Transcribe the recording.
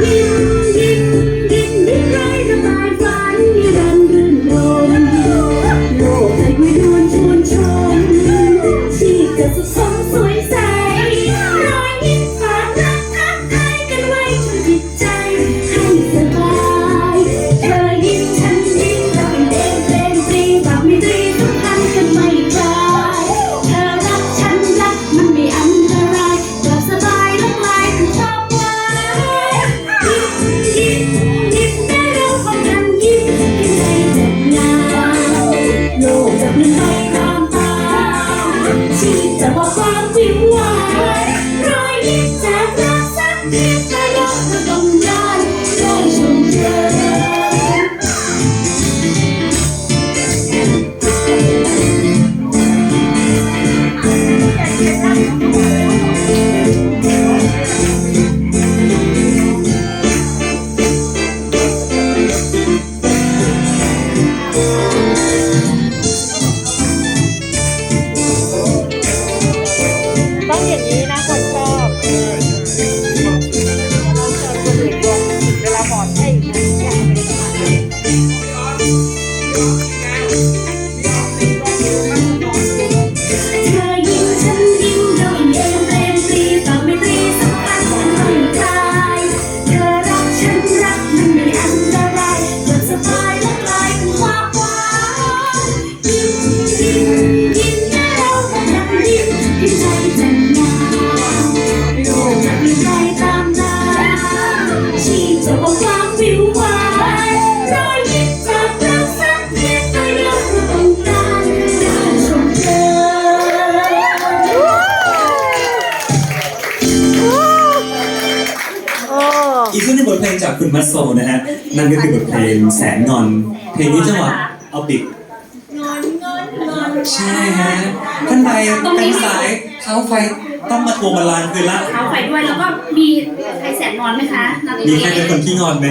you. หรือไม่รำตาที่จะบอกความวิววารอยยิ้มจากรักสักทีแต่ยอดกระยานลอยเธอ 没拿น่ อีกขึ้นในบทเพลงจากคุณมัสโซนะฮะนั่นก็คือบทเพลงแสนงอน เพลงนี้จังหวะเอาบิดงอนงอนงอนใช่ฮะท่านใดเป็นสายเท้าไฟต้องมาทวงบาลานคืนละ เท้าไฟด้วยแล้วก็มีใครแสนนอนไหมคะตอนนี้ มีใครเป็นคนที่นอนไหมฮะ